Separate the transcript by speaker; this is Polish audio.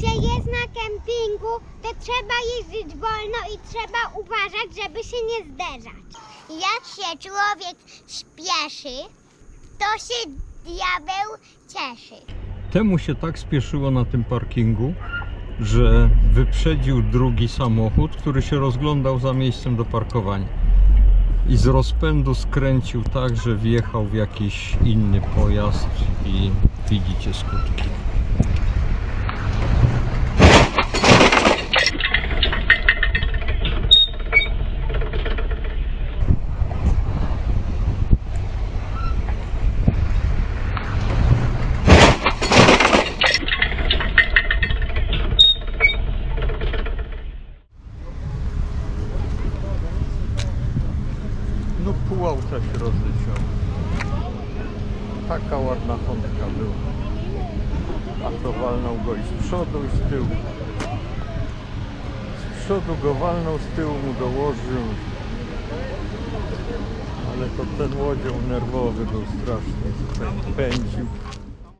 Speaker 1: się jest na kempingu, to trzeba jeździć wolno i trzeba uważać, żeby się nie zderzać. Jak się człowiek śpieszy, to się diabeł cieszy.
Speaker 2: Temu się tak spieszyło na tym parkingu, że wyprzedził drugi samochód, który się rozglądał za miejscem do parkowania. I z rozpędu skręcił tak, że wjechał w jakiś inny pojazd i widzicie skutki. No pół auta się rozleciało. Taka ładna Hondka była. A to walnął go i z przodu i z tyłu. Z przodu go walnął, z tyłu mu dołożył. Ale to ten łodzią nerwowy był strasznie. Tutaj Pędził.